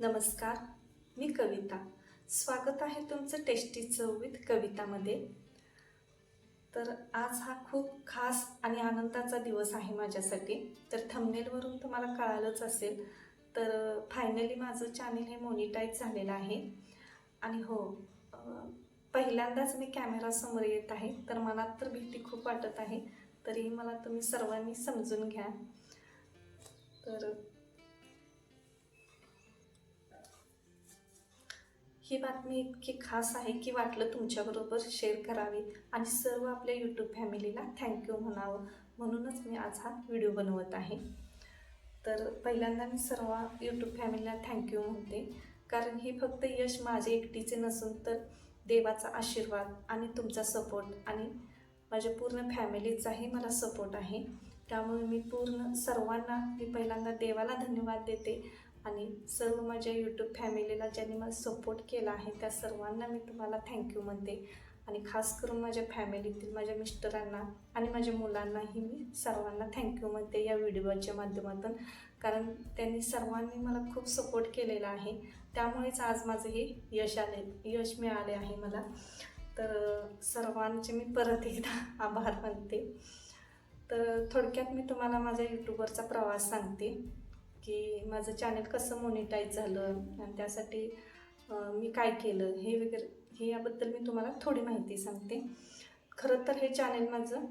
नमस्कार मी कविता. स्वागत आहे तुमचं टेस्टी चवीत कवितामध्ये. तर आज हा खूप खास आणि आनंदाचा दिवस आहे माझ्यासाठी. तर थंबनेलवरून तुम्हाला कळालंच असेल तर फायनली माझं चॅनेल हे मोनिटाईज झालेलं आहे. आणि हो पहिल्यांदाच मी कॅमेरासमोर येत आहे तर मनात तर भीती खूप वाटत आहे तरी मला तुम्ही सर्वांनी समजून घ्या. तर ही बातमी इतकी खास आहे की वाटलं तुमच्याबरोबर शेअर करावी. आणि सर्व आपल्या यूट्यूब फॅमिलीला थँक्यू म्हणावं. म्हणूनच मी आज हा व्हिडिओ बनवत आहे. तर पहिल्यांदा मी सर्व यूट्यूब फॅमिलीला थँक्यू म्हणते. कारण हे फक्त यश माझे एकटीचे नसून तर देवाचा आशीर्वाद आणि तुमचा सपोर्ट आणि माझ्या पूर्ण फॅमिलीचाही मला सपोर्ट आहे. त्यामुळे मी पूर्ण सर्वांना मी पहिल्यांदा देवाला धन्यवाद देते. आणि सर्व माझ्या यूट्यूब फॅमिलीला ज्यांनी मला सपोर्ट केला आहे त्या सर्वांना मी तुम्हाला थँक्यू म्हणते. आणि खास करून माझ्या फॅमिलीतील माझ्या मिस्टरांना आणि माझ्या मुलांनाही मी सर्वांना थँक्यू म्हणते या व्हिडिओच्या माध्यमातून. कारण त्यांनी सर्वांनी मला खूप सपोर्ट केलेला आहे. त्यामुळेच आज माझं हे यश आले यश मिळाले आहे मला. तर सर्वांचे मी परत एकदा आभार मानते. तर थोडक्यात मी तुम्हाला माझ्या यूट्यूबवरचा प्रवास सांगते. की माझं चॅनल कसं मोनिटाईज झालं आणि त्यासाठी मी काय केलं हे वगैरे हे याबद्दल मी तुम्हाला थोडी माहिती सांगते. खरं तर हे चॅनेल माझं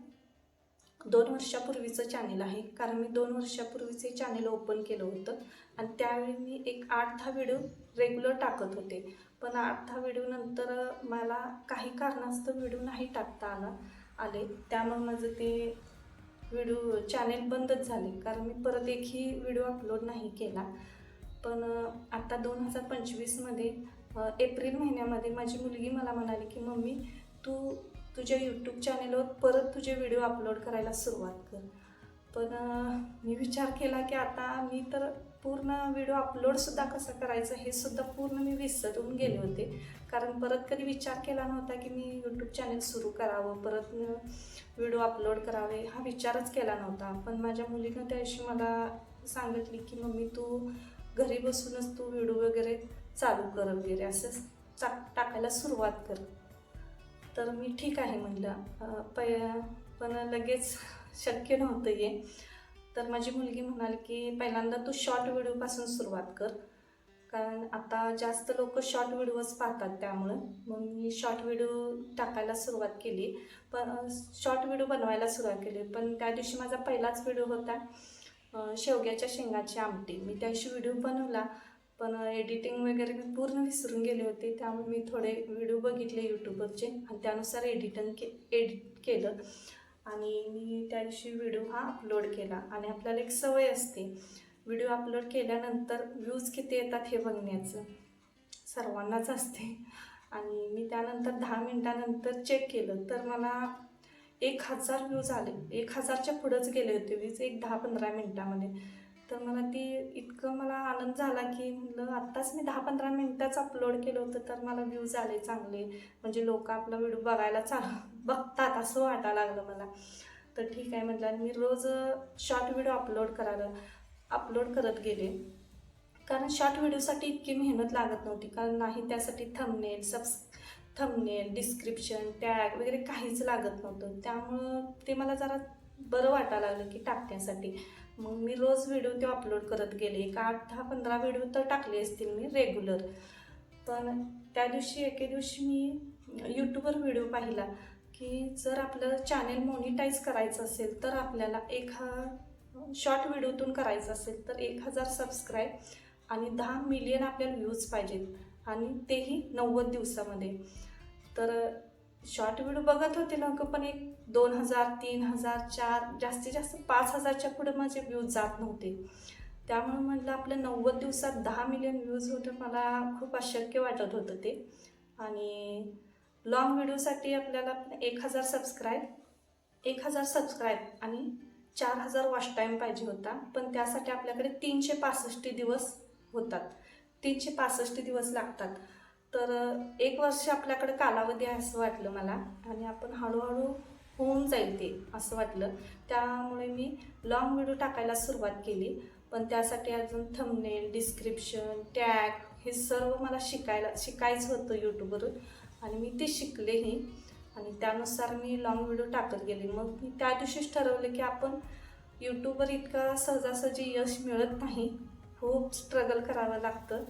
दोन वर्षापूर्वीचं चॅनेल आहे कारण मी दोन वर्षापूर्वीच हे चॅनेल ओपन केलं होतं आणि त्यावेळी मी एक आठ दहा व्हिडिओ रेग्युलर टाकत होते. पण आठ दहा व्हिडिओ नंतर मला काही कारणास्तव व्हिडिओ नाही टाकता आला आले. त्यामुळे माझं ते व्हिडिओ चॅनेल बंदच झाले. कारण मी परत एकही व्हिडिओ अपलोड नाही केला. पण आता दोन हजार पंचवीसमध्ये एप्रिल महिन्यामध्ये माझी मुलगी मला म्हणाली की मम्मी तू तुझ्या यूट्यूब चॅनेलवर परत तुझे व्हिडिओ अपलोड करायला सुरुवात कर. पण मी विचार केला की आता मी तर पूर्ण व्हिडिओ अपलोडसुद्धा कसा करायचा हे सुद्धा पूर्ण मी विसरून गेले होते. कारण परत कधी विचार केला नव्हता की मी यूट्यूब चॅनल सुरू करावं परत व्हिडिओ अपलोड करावे हा विचारच केला नव्हता. पण माझ्या मुलीनं त्या दिवशी मला सांगितली की मम्मी तू घरी बसूनच तू व्हिडिओ वगैरे चालू कर वगैरे असं चा टाकायला सुरुवात कर. तर मी ठीक आहे म्हणलं. पै पण लगेच शक्य नव्हतं हे. तर माझी मुलगी म्हणाली की पहिल्यांदा तू शॉर्ट व्हिडिओपासून सुरुवात कर. कारण आता जास्त लोक शॉर्ट व्हिडिओच पाहतात त्यामुळं. मग मी शॉर्ट व्हिडिओ टाकायला सुरुवात केली. पण शॉर्ट व्हिडिओ बनवायला सुरुवात केली. पण त्या दिवशी माझा पहिलाच व्हिडिओ होता शेवग्याच्या शेंगाची आमटी. मी त्या दिवशी व्हिडिओ बनवला पण एडिटिंग वगैरे मी पूर्ण विसरून गेले होते. त्यामुळे मी थोडे व्हिडिओ बघितले यूट्यूबवरचे आणि त्यानुसार एडिटन के एडिट केलं. आणि मी त्या दिवशी व्हिडिओ हा अपलोड केला. आणि आपल्याला एक सवय असते. व्हिडिओ अपलोड केल्यानंतर व्ह्यूज किती येतात हे बघण्याचं. सर्वांनाच असते. आणि मी त्यानंतर दहा मिनटानंतर चेक केलं. तर मला एक हजार व्ह्यूज आले. एक हजारच्या पुढंच गेले होते व्ह्यूज एक दहा पंधरा मिनटामध्ये. तर मला ती इतकं मला आनंद झाला की म्हणलं आत्ताच मी दहा पंधरा मिनटाच अपलोड केलं होतं. तर मला व्ह्यूज आले चांगले. म्हणजे लोक आपला व्हिडिओ बघायला चाल बघतात असं वाटायला लागलं मला. तर ठीक आहे म्हटलं आणि मी रोज शॉर्ट व्हिडिओ अपलोड करायला अपलोड करत गेले. कारण शॉर्ट व्हिडिओसाठी इतकी मेहनत लागत नव्हती. कारण नाही त्यासाठी थंबनेल सबस थंबनेल डिस्क्रिप्शन टॅग वगैरे काहीच लागत नव्हतं. त्यामुळं ते मला जरा बरं वाटायला लागलं की टाकण्यासाठी. मग मी रोज व्हिडिओ ते अपलोड करत गेले. एक आठ दहा पंधरा व्हिडिओ तर टाकले असतील मी रेग्युलर पण त्या दिवशी एके दिवशी मी यूट्यूबवर व्हिडिओ पाहिला. की जर आपलं चॅनेल मोनिटाईज करायचं असेल तर आपल्याला एक हा शॉर्ट व्हिडिओतून करायचं असेल तर एक हजार सबस्क्राईब आणि दहा मिलियन आपल्याला व्ह्यूज पाहिजेत. आणि तेही नव्वद दिवसामध्ये. तर शॉर्ट व्हिडिओ बघत होते लोक पण एक दोन हजार तीन हजार चार जास्तीत जास्त पाच हजारच्या पुढे माझे व्ह्यूज जात नव्हते. त्यामुळे म्हटलं आपलं नव्वद दिवसात दहा मिलियन व्ह्यूज होतं मला खूप अशक्य वाटत होतं ते. आणि लॉंग व्हिडिओसाठी आपल्याला एक हजार सबस्क्राईब एक हजार सबस्क्राईब आणि चार हजार वॉच टाईम पाहिजे होता. पण त्यासाठी आपल्याकडे तीनशे पासष्ट दिवस होतात. तीनशे पासष्ट दिवस लागतात. तर एक वर्ष आपल्याकडे कालावधी आहे असं वाटलं मला आणि आपण हळूहळू होऊन जाईल ते असं वाटलं. त्यामुळे मी लॉंग व्हिडिओ टाकायला सुरुवात केली. पण त्यासाठी अजून थंबनेल डिस्क्रिप्शन टॅग हे सर्व मला शिकायला शिकायचं होतं यूट्यूबवरून आणि मी ते शिकलेही आणि त्यानुसार मी लॉंग व्हिडिओ टाकत गेले. मग मी त्या दिवशीच ठरवलं की आपण यूट्यूबवर इतका सहजासहजी यश मिळत नाही. खूप स्ट्रगल करावं लागतं.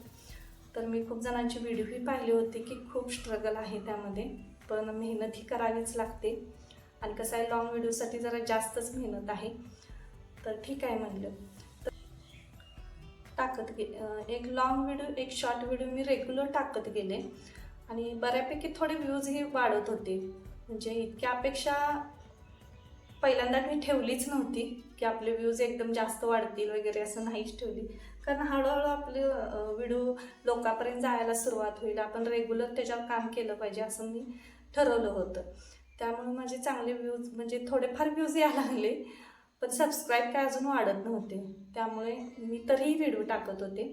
तर मी खूप जणांची व्हिडिओही पाहिले होते की खूप स्ट्रगल आहे त्यामध्ये. पण मेहनत ही करावीच लागते. आणि कसं आहे लॉंग व्हिडिओसाठी जरा जास्तच मेहनत आहे. तर ठीक आहे म्हणलं. टाकत गे एक लॉंग व्हिडिओ एक शॉर्ट व्हिडिओ मी रेग्युलर टाकत गेले. आणि बऱ्यापैकी थोडे व्ह्यूजही वाढत होते. म्हणजे इतक्या अपेक्षा पहिल्यांदा मी ठेवलीच नव्हती की आपले व्ह्यूज एकदम जास्त वाढतील वगैरे असं नाहीच ठेवली. कारण हळूहळू आपले व्हिडिओ लोकांपर्यंत जायला सुरुवात होईल. आपण रेग्युलर त्याच्यावर काम केलं पाहिजे असं मी ठरवलं होतं. त्यामुळे माझे चांगले व्ह्यूज म्हणजे थोडेफार व्ह्यूज यायला लागले. पण सबस्क्राईब काय अजून वाढत नव्हते. त्यामुळे मी तरीही व्हिडिओ टाकत होते.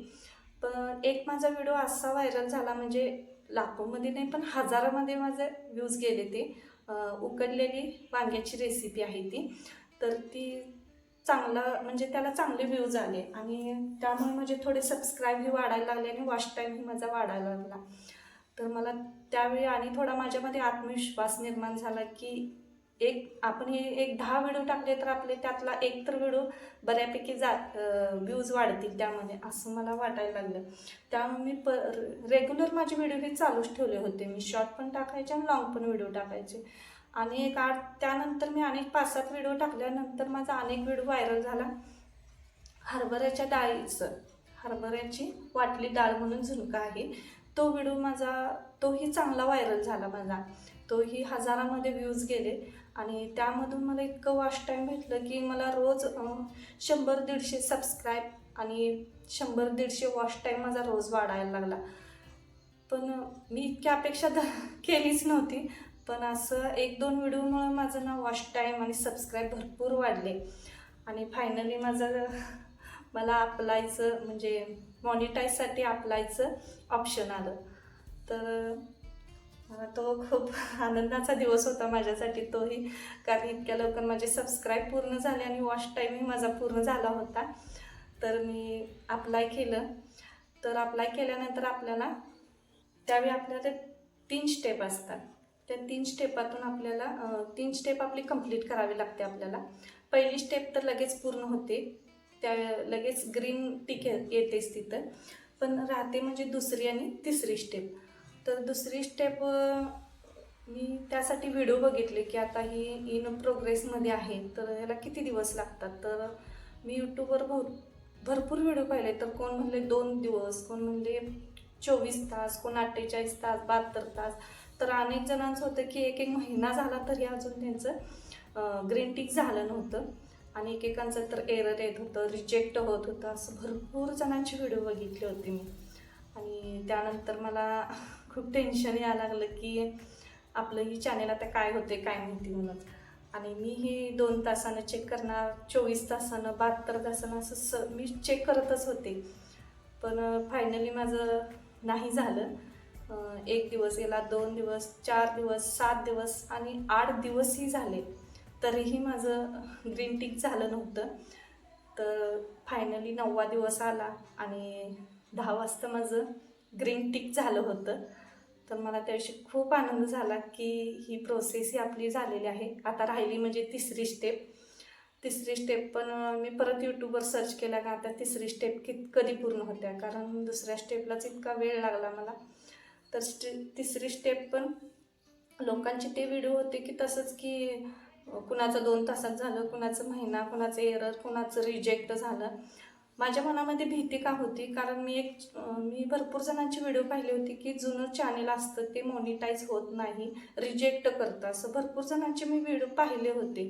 पण एक माझा व्हिडिओ असा व्हायरल झाला म्हणजे लाखोमध्ये नाही पण हजारामध्ये माझे व्ह्यूज गेले ते. उकडलेली वांग्याची रेसिपी आहे ती. तर ती चांगला म्हणजे त्याला चांगले व्ह्यूज आले. आणि त्यामुळे माझे थोडे सबस्क्राईबही वाढायला लागले आणि वॉच टाईमही माझा वाढायला लागला. तर मला त्यावेळी आणि थोडा माझ्यामध्ये आत्मविश्वास निर्माण झाला की एक आपण हे एक दहा व्हिडिओ टाकले तर आपले त्यातला एक तर व्हिडिओ बऱ्यापैकी जा व्ह्यूज वाढतील त्यामध्ये असं मला वाटायला लागलं. त्यामुळे मी प रेग्युलर माझे व्हिडिओ हे चालूच ठेवले होते. मी शॉर्ट पण टाकायचे आणि लॉंग पण व्हिडिओ टाकायचे. आणि एक आठ त्यानंतर मी अनेक पाच सात व्हिडिओ टाकल्यानंतर माझा अनेक व्हिडिओ व्हायरल झाला. हरभऱ्याच्या डाळीचं हरभऱ्याची वाटली डाळ म्हणून झुणका आहे. तो व्हिडिओ माझा तोही चांगला व्हायरल झाला माझा. तोही हजारामध्ये व्ह्यूज गेले. आणि त्यामधून मला इतकं वॉच टाईम भेटलं की मला रोज शंभर दीडशे सबस्क्राईब आणि शंभर दीडशे वॉच टाईम माझा रोज वाढायला लागला. पण मी इतकी अपेक्षा ध केलीच नव्हती पण असं एक दोन व्हिडिओमुळे माझं ना वॉच टाईम आणि सबस्क्राईब भरपूर वाढले. आणि फायनली माझं मला अप्लायचं म्हणजे मॉनिटाईजसाठी अप्लायचं ऑप्शन आलं. तर तो खूप आनंदाचा दिवस होता माझ्यासाठी. तोही कारण इतक्या लवकर माझे सबस्क्राईब पूर्ण झाले आणि वॉच टाईमही माझा पूर्ण झाला होता. तर मी अप्लाय केलं. तर अप्लाय केल्यानंतर आपल्याला त्यावेळी आपल्याला तीन स्टेप असतात. त्या तीन स्टेपातून आपल्याला तीन स्टेप आपली कंप्लीट करावी लागते आपल्याला. पहिली स्टेप तर लगेच पूर्ण होते. त्या लगेच ग्रीन टिक येतेच तिथं. पण राहते म्हणजे दुसरी आणि तिसरी स्टेप तर दुसरी स्टेप मी त्यासाठी व्हिडिओ बघितले की आता ही इन प्रोग्रेसमध्ये आहे. तर ह्याला किती दिवस लागतात? तर मी यूट्यूबवर भर भरपूर व्हिडिओ पाहिले. तर कोण म्हणले दोन दिवस कोण म्हणले चोवीस तास कोण अठ्ठेचाळीस तास बहात्तर तास. तर अनेक जणांचं होतं की एक एक महिना झाला तरी अजून त्यांचं ग्रीन टिक झालं नव्हतं. आणि एकेकांचं तर एरर येत होतं रिजेक्ट होत होतं. असं भरपूर जणांचे व्हिडिओ बघितले होते मी. आणि त्यानंतर मला खूप टेन्शन यायला लागलं की आपलं ही चॅनेल आता काय होते काय माहिती म्हणून. आणि मी ही दोन तासानं चेक करणार चोवीस तासानं बहात्तर तासानं असं स मी चेक करतच होते. पण फायनली माझं नाही झालं. एक दिवस गेला दोन दिवस चार दिवस सात दिवस आणि आठ दिवसही झाले. तरीही माझं ग्रीन टिक झालं नव्हतं. तर फायनली नववा दिवस आला आणि दहा वाजता माझं ग्रीन टिक झालं होतं. तर मला त्याविषयी खूप आनंद झाला की ही प्रोसेस ही आपली झालेली आहे. आता राहिली म्हणजे तिसरी स्टेप तिसरी स्टेप पण मी परत यूट्यूबवर सर्च केला का आता तिसरी स्टेप कित कधी पूर्ण होत्या? कारण दुसऱ्या स्टेपलाच इतका वेळ लागला मला. तर स्टे तिसरी स्टेप पण लोकांचे ते व्हिडिओ होते की तसंच की कुणाचं दोन तासात झालं कुणाचं महिना कुणाचं एरर कुणाचं रिजेक्ट झालं. माझ्या मनामध्ये भीती का होती? कारण मी एक मी भरपूर जणांची व्हिडिओ पाहिली होती की जुनं चॅनेल असतं ते मॉनिटाईज होत नाही रिजेक्ट करतं. असं भरपूर जणांचे मी व्हिडिओ पाहिले होते.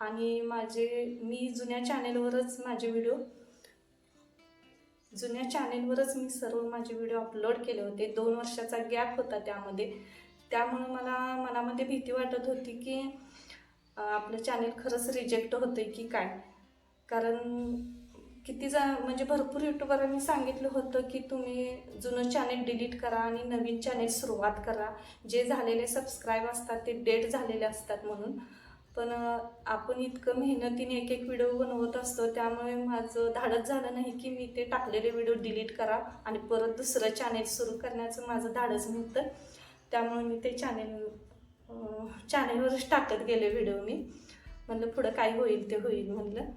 आणि माझे मी जुन्या चॅनेलवरच माझे व्हिडिओ जुन्या चॅनेलवरच मी सर्व माझे व्हिडिओ अपलोड केले होते. दोन वर्षाचा गॅप होता त्यामध्ये. त्यामुळे मला मनामध्ये भीती वाटत होती की आपलं चॅनेल खरंच रिजेक्ट होतं की काय? कारण किती जा म्हणजे भरपूर युट्यूबरांनी सांगितलं होतं की तुम्ही जुनं चॅनेल डिलीट करा आणि नवीन चॅनेल सुरुवात करा. जे झालेले सबस्क्राईब असतात ते डेट झालेले असतात म्हणून. पण आपण इतकं मेहनतीने एक एक व्हिडिओ बनवत असतो त्यामुळे माझं धाडच झालं नाही की मी ते टाकलेले व्हिडिओ डिलीट करा आणि परत दुसरं चॅनेल सुरू करण्याचं माझं धाडच नव्हतं त्यामुळे मी ते चॅनेल चॅनेलवरच टाकत गेले व्हिडिओ मी. म्हणलं पुढं काय होईल ते होईल म्हणलं.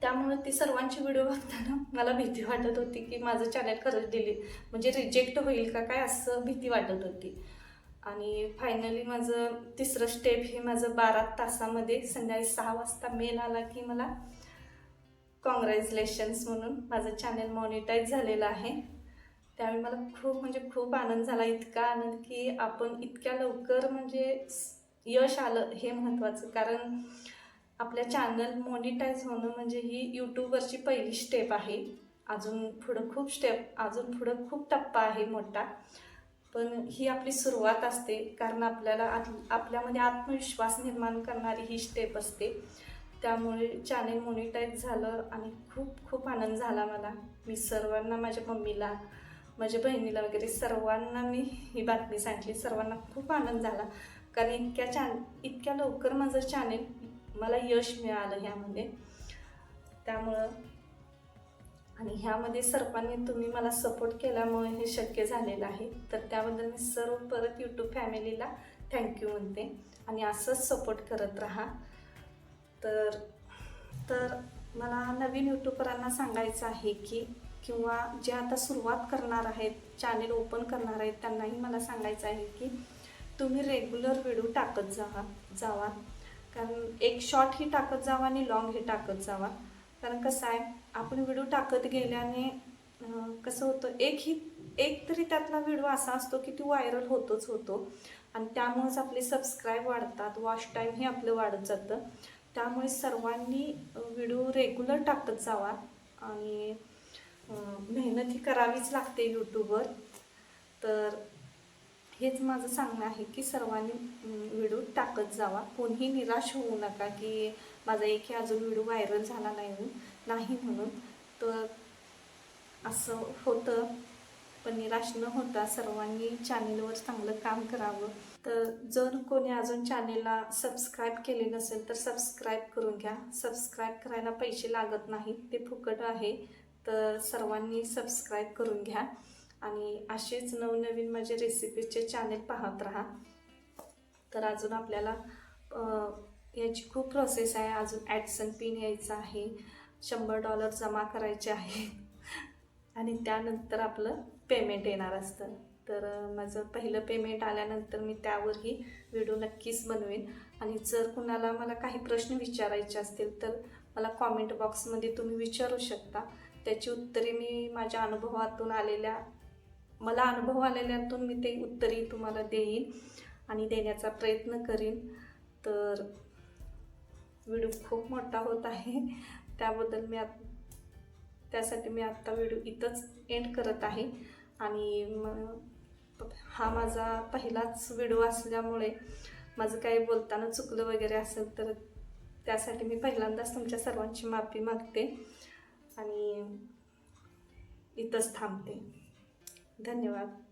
त्यामुळे ती सर्वांची व्हिडिओ बघताना मला भीती वाटत होती की माझं चॅनल खरंच दिली म्हणजे रिजेक्ट होईल का काय असं भीती वाटत होती. आणि फायनली माझं तिसरं स्टेप हे माझं बारा तासामध्ये संध्याकाळी सहा वाजता मेल आला की मला कॉंग्रॅच्युलेशन्स म्हणून माझं चॅनल मॉनिटाईज झालेलं आहे. त्यावेळी मला खूप म्हणजे खूप आनंद झाला इतका आनंद की आपण इतक्या लवकर म्हणजे यश आलं हे महत्त्वाचं कारण आपल्या चॅनल मॉनिटाईज होणं म्हणजे ही यूट्यूबवरची पहिली स्टेप आहे. अजून पुढं खूप स्टेप अजून पुढं खूप टप्पा आहे मोठा. पण ही आपली सुरुवात असते कारण आपल्याला आत आपल्यामध्ये आत्मविश्वास निर्माण करणारी ही स्टेप असते. त्यामुळे चॅनेल मॉनिटाईज झालं आणि खूप खूप आनंद झाला मला. मी सर्वांना माझ्या मम्मीला माझ्या बहिणीला वगैरे सर्वांना मी ही बातमी सांगितली. सर्वांना खूप आनंद झाला. कारण इतक्या चॅन इतक्या लवकर माझं चॅनेल मला यश मिळालं ह्यामध्ये. त्यामुळं आणि ह्यामध्ये सर्वांनी तुम्ही मला सपोर्ट केल्यामुळे हे शक्य झालेलं आहे. तर त्याबद्दल मी सर्व परत यूट्यूब फॅमिलीला थँक्यू म्हणते. आणि असंच सपोर्ट करत राहा. तर तर मला नवीन यूट्यूबरांना सांगायचं आहे की किंवा जे आता सुरुवात करणार आहेत चॅनेल ओपन करणार आहेत त्यांनाही मला सांगायचं आहे की तुम्ही रेग्युलर व्हिडिओ टाकत जावा. जावा. कारण एक शॉर्ट ही टाकत जावा आणि लॉंग ही टाकत जावा. कारण कसं आहे आपण व्हिडिओ टाकत गेल्याने कसं होतं एक ही एक तरी त्यातला व्हिडिओ असा असतो की ती व्हायरल होतोच होतो. आणि त्यामुळेच आपले सबस्क्राईब वाढतात वॉच टाईम हे आपलं वाढत जातं. त्यामुळे सर्वांनी व्हिडिओ रेग्युलर टाकत जावा. आणि मेहनत ही करावीच लागते यूट्यूबवर तर हेच माझं सांगणं आहे की सर्वांनी व्हिडिओ टाकत जावा. कोणीही निराश होऊ नका की माझा एकही अजून व्हिडिओ व्हायरल झाला नाही म्हणून नाही म्हणून. तर असं होतं पण निराश न होता सर्वांनी चॅनेलवर चांगलं काम करावं. तर जर कोणी अजून चॅनेलला सबस्क्राईब केले नसेल तर सबस्क्राईब करून घ्या. सबस्क्राईब करायला पैसे लागत नाहीत ते फुकट आहे. तर सर्वांनी सबस्क्राईब करून घ्या. आणि असेच नवनवीन माझे रेसिपीचे चॅनेल पाहत राहा. तर अजून आपल्याला याची खूप प्रोसेस आहे. अजून ॲडसन पिन यायचं आहे. शंभर डॉलर जमा करायचे आहे. आणि त्यानंतर आपलं पेमेंट येणार असतं. तर माझं पहिलं पेमेंट आल्यानंतर मी त्यावरही व्हिडिओ नक्कीच बनवेन. आणि जर कुणाला मला काही प्रश्न विचारायचे असतील तर मला कॉमेंट बॉक्समध्ये तुम्ही विचारू शकता. त्याची उत्तरे मी माझ्या अनुभवातून आलेल्या मला अनुभव आलेल्यातून मी ते उत्तरही तुम्हाला देईन आणि देण्याचा प्रयत्न करीन. तर व्हिडिओ खूप मोठा होत आहे. त्याबद्दल मी आत त्यासाठी मी आत्ता व्हिडिओ इथंच एंड करत आहे. आणि मग हा माझा पहिलाच व्हिडिओ असल्यामुळे माझं काही बोलताना चुकलं वगैरे असेल तर त्यासाठी मी पहिल्यांदाच तुमच्या सर्वांची माफी मागते आणि इथंच थांबते. धन्यवाद